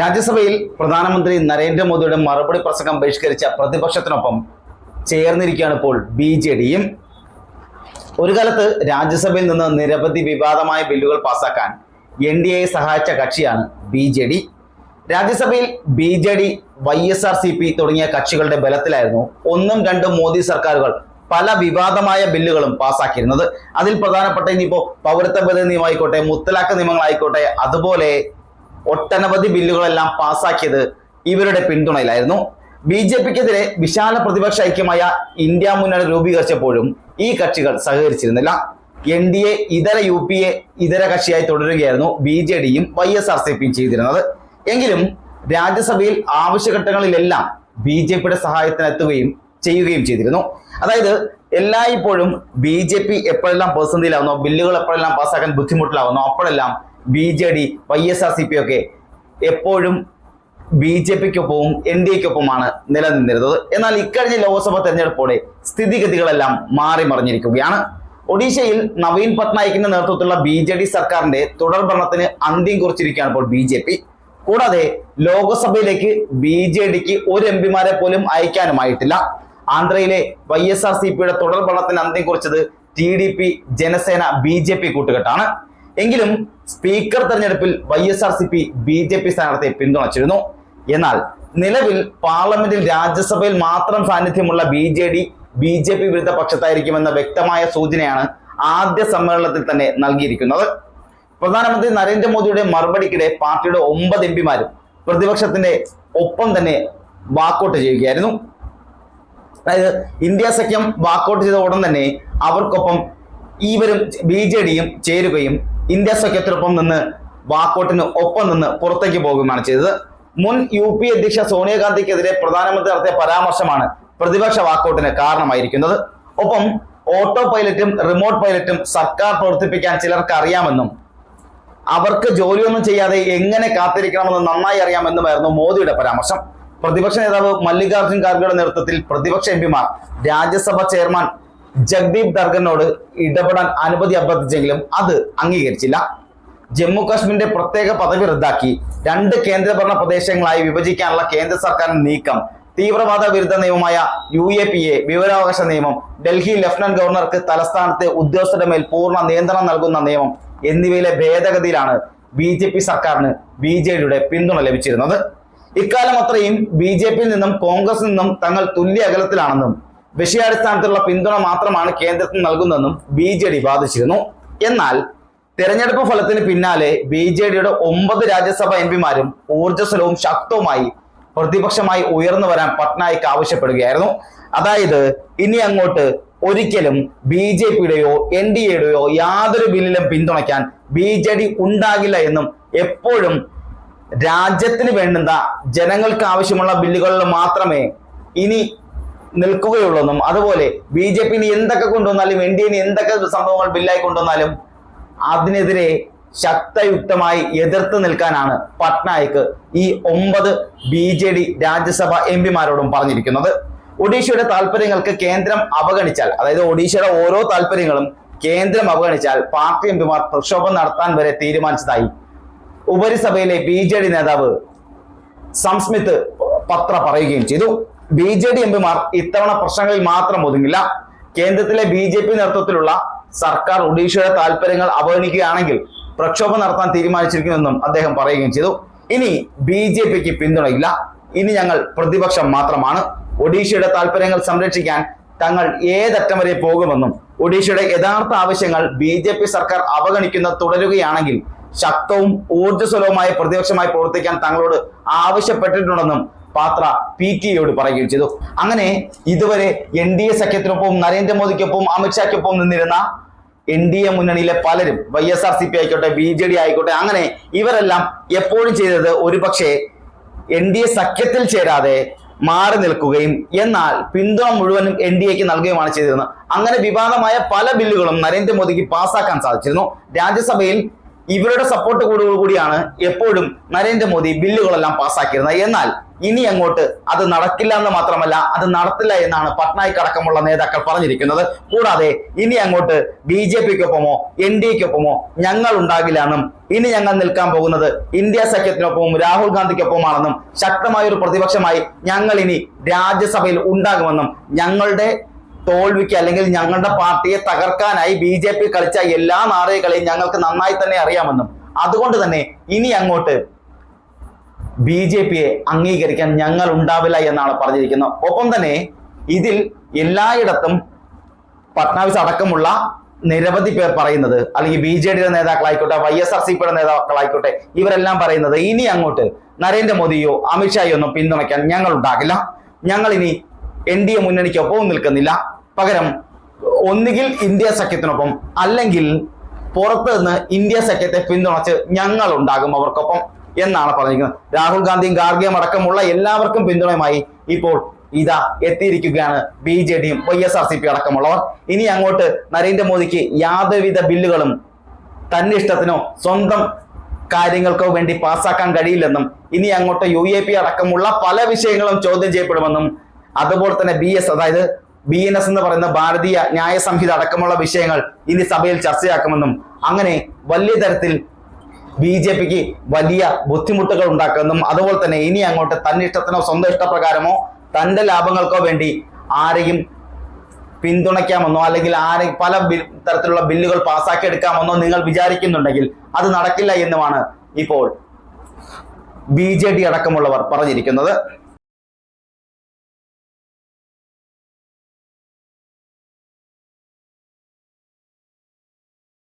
രാജ്യസഭയിൽ പ്രധാനമന്ത്രി നരേന്ദ്രമോദിയുടെ മറുപടി പ്രസംഗം ബഹിഷ്കരിച്ച പ്രതിപക്ഷത്തിനൊപ്പം ചേർന്നിരിക്കുകയാണ് ഇപ്പോൾ ബി ജെ ഡിയും. ഒരു കാലത്ത് രാജ്യസഭയിൽ നിന്ന് നിരവധി വിവാദമായ ബില്ലുകൾ പാസാക്കാൻ എൻ ഡി എയെ സഹായിച്ച കക്ഷിയാണ് ബി ജെ ഡി. രാജ്യസഭയിൽ B J D Y S R C P തുടങ്ങിയ കക്ഷികളുടെ ബലത്തിലായിരുന്നു ഒന്നും രണ്ടും മോദി സർക്കാരുകൾ പല വിവാദമായ ബില്ലുകളും പാസാക്കിയിരുന്നത്. അതിൽ പ്രധാനപ്പെട്ട ഇനിയിപ്പോ പൗരത്വ ബദ നിയമമായിക്കോട്ടെ മുത്തലാഖ് നിയമങ്ങളായിക്കോട്ടെ അതുപോലെ ഒട്ടനവധി ബില്ലുകളെല്ലാം പാസാക്കിയത് ഇവരുടെ പിന്തുണയിലായിരുന്നു. ബി ജെ പിക്കെതിരെ വിശാല പ്രതിപക്ഷ ഐക്യമായ ഇന്ത്യ മുന്നണി രൂപീകരിച്ചപ്പോഴും ഈ കക്ഷികൾ സഹകരിച്ചിരുന്നില്ല. എൻ ഡി എ ഇതര യു പി എ ഇതര കക്ഷിയായി തുടരുകയായിരുന്നു ബി ജെ ഡിയും വൈ എസ് ആർ സി പിയും ചെയ്തിരുന്നത്. എങ്കിലും രാജ്യസഭയിൽ ആവശ്യഘട്ടങ്ങളിലെല്ലാം ബി ജെ പിയുടെ സഹായത്തിനെത്തുകയും ചെയ്യുകയും ചെയ്തിരുന്നു. അതായത് എല്ലായ്പ്പോഴും ബി ജെ പി എപ്പോഴെല്ലാം പ്രതിസന്ധിയിലാവുന്നോ ബില്ലുകൾ എപ്പോഴെല്ലാം പാസ്സാക്കാൻ ബുദ്ധിമുട്ടിലാവുന്നോ അപ്പോഴെല്ലാം B J D Y S R C P ഒക്കെ എപ്പോഴും ബി ജെ പിക്കൊപ്പവും എൻ ഡി എക്കൊപ്പമാണ് നിലനിന്നിരുന്നത്. എന്നാൽ ഇക്കഴിഞ്ഞ ലോക്സഭ തെരഞ്ഞെടുപ്പോടെ സ്ഥിതിഗതികളെല്ലാം മാറി മറിഞ്ഞിരിക്കുകയാണ്. ഒഡീഷയിൽ നവീൻ പട്നായിക്കിന്റെ നേതൃത്വത്തിലുള്ള ബി ജെ ഡി സർക്കാരിന്റെ തുടർ ഭരണത്തിന് അന്ത്യം കുറിച്ചിരിക്കുകയാണ് ഇപ്പോൾ ബി ജെ പി. കൂടാതെ ലോക്സഭയിലേക്ക് ബി ജെ ഡിക്ക് ഒരു എം പിമാരെ പോലും അയക്കാനുമായിട്ടില്ല. ആന്ധ്രയിലെ വൈ എസ് ആർ സി പിയുടെ തുടർ ഭരണത്തിന് അന്ത്യം കുറിച്ചത് T D P Janasena B J P കൂട്ടുകെട്ടാണ്. എങ്കിലും സ്പീക്കർ തെരഞ്ഞെടുപ്പിൽ Y S R C P B J P സ്ഥാനാർത്ഥിയെ പിന്തുണച്ചിരുന്നു. എന്നാൽ നിലവിൽ പാർലമെന്റിൽ രാജ്യസഭയിൽ മാത്രം സാന്നിധ്യമുള്ള B J D B J P വിരുദ്ധ പക്ഷത്തായിരിക്കുമെന്ന വ്യക്തമായ സൂചനയാണ് ആദ്യ സമ്മേളനത്തിൽ തന്നെ നൽകിയിരിക്കുന്നത്. പ്രധാനമന്ത്രി നരേന്ദ്രമോദിയുടെ മറുപടിക്കിടെ പാർട്ടിയുടെ ഒമ്പത് എം പിമാരും പ്രതിപക്ഷത്തിന്റെ ഒപ്പം തന്നെ വാക്കൗട്ട് ചെയ്യുകയായിരുന്നു. അതായത് ഇന്ത്യ സഖ്യം വാക്കൗട്ട് ചെയ്ത ഉടൻ തന്നെ അവർക്കൊപ്പം ഇവരും ബി ജെ ഡിയും ചേരുകയും ഇന്ത്യ സഖ്യത്തിനൊപ്പം നിന്ന് വാക്കോട്ടിന് ഒപ്പം നിന്ന് പുറത്തേക്ക് പോകുകയാണ് ചെയ്തത്. മുൻ യു പി അധ്യക്ഷ സോണിയാഗാന്ധിക്കെതിരെ പ്രധാനമന്ത്രി നടത്തിയ പരാമർശമാണ് പ്രതിപക്ഷ വാക്കൗട്ടിന് കാരണമായിരിക്കുന്നത്. ഒപ്പം ഓട്ടോ പൈലറ്റും റിമോട്ട് പൈലറ്റും സർക്കാർ പ്രവർത്തിപ്പിക്കാൻ ചിലർക്ക് അറിയാമെന്നും അവർക്ക് ജോലിയൊന്നും ചെയ്യാതെ എങ്ങനെ കാത്തിരിക്കണമെന്ന് നന്നായി അറിയാമെന്നുമായിരുന്നു മോദിയുടെ പരാമർശം. പ്രതിപക്ഷ നേതാവ് മല്ലികാർജുൻ ഖാർഗെയുടെ നേതൃത്വത്തിൽ പ്രതിപക്ഷ എം പിമാർ രാജ്യസഭ ചെയർമാൻ ജഗ്ദീപ് ധർഗനോട് ഇടപെടാൻ അനുമതി അഭ്യർത്ഥിച്ചെങ്കിലും അത് അംഗീകരിച്ചില്ല. ജമ്മു കാശ്മീരിന്റെ പ്രത്യേക പദവി റദ്ദാക്കി രണ്ട് കേന്ദ്രഭരണ പ്രദേശങ്ങളായി വിഭജിക്കാനുള്ള കേന്ദ്ര സർക്കാരിന്റെ നീക്കം തീവ്രവാദ വിരുദ്ധ നിയമമായ യു എ പി എ വിവരാവകാശ നിയമം ഡൽഹി ലഫ്റ്റനന്റ് ഗവർണർക്ക് തലസ്ഥാനത്തെ ഉദ്യോഗസ്ഥരുടെ മേൽ പൂർണ നിയന്ത്രണം നൽകുന്ന നിയമം എന്നിവയിലെ ഭേദഗതിയിലാണ് ബി ജെ പി സർക്കാരിന് ബി ജെ ഡിയുടെ പിന്തുണ ലഭിച്ചിരുന്നത്. ഇക്കാലം അത്രയും ബി ജെ പിയിൽ നിന്നും കോൺഗ്രസിൽ നിന്നും തങ്ങൾ തുല്യ അകലത്തിലാണെന്നും വിഷയാടിസ്ഥാനത്തിലുള്ള പിന്തുണ മാത്രമാണ് കേന്ദ്രത്തിന് നൽകുന്നതെന്നും ബി ജെ ഡി വാദിച്ചിരുന്നു. എന്നാൽ തെരഞ്ഞെടുപ്പ് ഫലത്തിന് പിന്നാലെ ബി ജെ ഡിയുടെ ഒമ്പത് രാജ്യസഭാ എം പിമാരും ഊർജസ്വലവും ശക്തവുമായി പ്രതിപക്ഷമായി ഉയർന്നു വരാൻ പട്നായിക്ക് ആവശ്യപ്പെടുകയായിരുന്നു. അതായത് ഇനി അങ്ങോട്ട് ഒരിക്കലും ബി ജെ പിയുടെയോ എൻ ഡി എയുടെയോ യാതൊരു ബില്ലിലും പിന്തുണയ്ക്കാൻ ബി ജെ ഡി ഉണ്ടാകില്ല എന്നും എപ്പോഴും രാജ്യത്തിന് വേണ്ടുന്ന ജനങ്ങൾക്ക് ആവശ്യമുള്ള ബില്ലുകളിൽ മാത്രമേ ഇനി നിൽക്കുകയുള്ളൂന്നും. അതുപോലെ ബി ജെ പി എന്തൊക്കെ കൊണ്ടുവന്നാലും എൻ ഡി എന് എന്തൊക്കെ സംഭവങ്ങൾ ബില്ലായി കൊണ്ടുവന്നാലും അതിനെതിരെ ശക്തയുക്തമായി എതിർത്ത് നിൽക്കാനാണ് പട്നായിക്ക് ഈ ഒമ്പത് B J D Rajya Sabha M പിമാരോടും പറഞ്ഞിരിക്കുന്നത്. ഒഡീഷയുടെ താല്പര്യങ്ങൾക്ക് കേന്ദ്രം അവഗണിച്ചാൽ അതായത് ഒഡീഷയുടെ ഓരോ താല്പര്യങ്ങളും കേന്ദ്രം അവഗണിച്ചാൽ പാർട്ടി എം പിമാർ പ്രക്ഷോഭം നടത്താൻ വരെ തീരുമാനിച്ചതായി ഉപരിസഭയിലെ ബി ജെ ഡി നേതാവ് സംസ്മിത് പത്ര പറയുകയും ചെയ്തു. ബി ജെ ഡി എംപിമാർ ഇത്തവണ പ്രശ്നങ്ങളിൽ മാത്രം ഒതുങ്ങില്ല. കേന്ദ്രത്തിലെ ബി ജെ പി നേതൃത്വത്തിലുള്ള സർക്കാർ ഒഡീഷയുടെ താല്പര്യങ്ങൾ അവഗണിക്കുകയാണെങ്കിൽ പ്രക്ഷോഭം നടത്താൻ തീരുമാനിച്ചിരിക്കുമെന്നും അദ്ദേഹം പറയുകയും ചെയ്തു. ഇനി ബി ജെ പിക്ക് പിന്തുണയില്ല. ഇനി ഞങ്ങൾ പ്രതിപക്ഷം മാത്രമാണ്. ഒഡീഷയുടെ താല്പര്യങ്ങൾ സംരക്ഷിക്കാൻ തങ്ങൾ ഏതറ്റം വരെ പോകുമെന്നും ഒഡീഷയുടെ യഥാർത്ഥ ആവശ്യങ്ങൾ ബി ജെ പി സർക്കാർ അവഗണിക്കുന്നത് തുടരുകയാണെങ്കിൽ ശക്തവും ഊർജസ്വലവുമായ പ്രതിപക്ഷമായി പ്രവർത്തിക്കാൻ തങ്ങളോട് ആവശ്യപ്പെട്ടിട്ടുണ്ടെന്നും പാത്ര പി ടി എയോട് പറയുകയും ചെയ്തു. അങ്ങനെ ഇതുവരെ എൻ ഡി എ സഖ്യത്തിനൊപ്പം നരേന്ദ്രമോദിക്കൊപ്പം അമിത്ഷായ്ക്കൊപ്പം നിന്നിരുന്ന എൻ ഡി എ മുന്നണിയിലെ പലരും Y S R C P ആയിക്കോട്ടെ ബി ജെ ഡി ആയിക്കോട്ടെ അങ്ങനെ ഇവരെല്ലാം എപ്പോഴും ചെയ്തത് ഒരുപക്ഷെ എൻ ഡി എ സഖ്യത്തിൽ ചേരാതെ മാറി നിൽക്കുകയും എന്നാൽ പിന്തുണ മുഴുവനും എൻ ഡി എക്ക് നൽകുകയുമാണ് ചെയ്തിരുന്നത്. അങ്ങനെ വിവാദമായ പല ബില്ലുകളും നരേന്ദ്രമോദിക്ക് പാസ്സാക്കാൻ സാധിച്ചിരുന്നു. രാജ്യസഭയിൽ ഇവരുടെ സപ്പോർട്ട് കൂടുതൽ കൂടിയാണ് എപ്പോഴും നരേന്ദ്രമോദി ബില്ലുകളെല്ലാം പാസ്സാക്കിയിരുന്നത്. എന്നാൽ ഇനി അങ്ങോട്ട് അത് നടക്കില്ല എന്ന് മാത്രമല്ല അത് നടത്തില്ല എന്നാണ് പട്നായിക് അടക്കമുള്ള നേതാക്കൾ പറഞ്ഞിരിക്കുന്നത്. കൂടാതെ ഇനി അങ്ങോട്ട് ബി ജെ പിക്കൊപ്പമോ എൻ ഡി എക്കൊപ്പമോ ഞങ്ങൾ ഉണ്ടാകില്ല എന്നും ഇനി ഞങ്ങൾ നിൽക്കാൻ പോകുന്നത് ഇന്ത്യ സഖ്യത്തിനൊപ്പവും രാഹുൽ ഗാന്ധിക്കൊപ്പമാണെന്നും ശക്തമായ ഒരു പ്രതിപക്ഷമായി ഞങ്ങൾ ഇനി രാജ്യസഭയിൽ ഉണ്ടാകുമെന്നും ഞങ്ങളുടെ തോൽവിക്ക് അല്ലെങ്കിൽ ഞങ്ങളുടെ പാർട്ടിയെ തകർക്കാനായി ബി ജെ പി കളിച്ച എല്ലാ നാടകങ്ങളെയും ഞങ്ങൾക്ക് നന്നായി തന്നെ അറിയാമെന്നും അതുകൊണ്ട് തന്നെ ഇനി അങ്ങോട്ട് ബി ജെ പിയെ അംഗീകരിക്കാൻ ഞങ്ങൾ ഉണ്ടാവില്ല എന്നാണ് പറഞ്ഞിരിക്കുന്നത്. ഒപ്പം തന്നെ ഇതിൽ എല്ലായിടത്തും ഫട്നാവിസ് അടക്കമുള്ള നിരവധി പേർ പറയുന്നത് അല്ലെങ്കിൽ ബി ജെ ഡിയുടെ നേതാക്കളായിക്കോട്ടെ വൈ എസ് ആർ സി പിയുടെ നേതാക്കളായിക്കോട്ടെ ഇവരെല്ലാം പറയുന്നത് ഇനി അങ്ങോട്ട് നരേന്ദ്രമോദിയോ അമിത്ഷായോ ഒന്നും പിന്തുണയ്ക്കാൻ ഞങ്ങൾ ഉണ്ടാകില്ല ഞങ്ങൾ ഇനി എൻ ഡി എ മുന്നണിക്കൊപ്പവും നിൽക്കുന്നില്ല. പകരം ഒന്നുകിൽ ഇന്ത്യ സഖ്യത്തിനൊപ്പം അല്ലെങ്കിൽ പുറത്തുനിന്ന് ഇന്ത്യ സഖ്യത്തെ പിന്തുണച്ച് ഞങ്ങൾ ഉണ്ടാകും അവർക്കൊപ്പം. എന്നാണ് പറഞ്ഞിരിക്കുന്നത്. രാഹുൽ ഗാന്ധിയും ഗാർഗിയും അടക്കമുള്ള എല്ലാവർക്കും പിന്തുണയുമായി ഇപ്പോൾ ഇതാ എത്തിയിരിക്കുകയാണ് ബി ജെ ഡിയും Y S R C P അടക്കമുള്ളവർ. ഇനി അങ്ങോട്ട് നരേന്ദ്രമോദിക്ക് യാതൊരുവിധ ബില്ലുകളും തന്റെ ഇഷ്ടത്തിനോ സ്വന്തം കാര്യങ്ങൾക്കോ വേണ്ടി പാസ്സാക്കാൻ കഴിയില്ലെന്നും ഇനി അങ്ങോട്ട് യു എ പി അടക്കമുള്ള പല വിഷയങ്ങളും ചോദ്യം ചെയ്യപ്പെടുമെന്നും അതുപോലെ തന്നെ ബി എസ് അതായത് ബി എൻ എസ് എന്ന് പറയുന്ന ഭാരതീയ ന്യായ സംഹിത അടക്കമുള്ള വിഷയങ്ങൾ ഇനി സഭയിൽ ചർച്ചയാക്കുമെന്നും അങ്ങനെ വലിയ തരത്തിൽ ബി ജെ പിക്ക് വലിയ ബുദ്ധിമുട്ടുകൾ ഉണ്ടാക്കുമെന്നും അതുപോലെ തന്നെ ഇനി അങ്ങോട്ട് തന്റെ ഇഷ്ടത്തിനോ സ്വന്തം ഇഷ്ടപ്രകാരമോ തന്റെ ലാഭങ്ങൾക്കോ വേണ്ടി ആരെയും പിന്തുണയ്ക്കാമെന്നോ അല്ലെങ്കിൽ ആരെ പല തരത്തിലുള്ള ബില്ലുകൾ പാസ്സാക്കി എടുക്കാമെന്നോ നിങ്ങൾ വിചാരിക്കുന്നുണ്ടെങ്കിൽ അത് നടക്കില്ല എന്നുമാണ് ഇപ്പോൾ ബി ജെ ഡി അടക്കമുള്ളവർ പറഞ്ഞിരിക്കുന്നത്.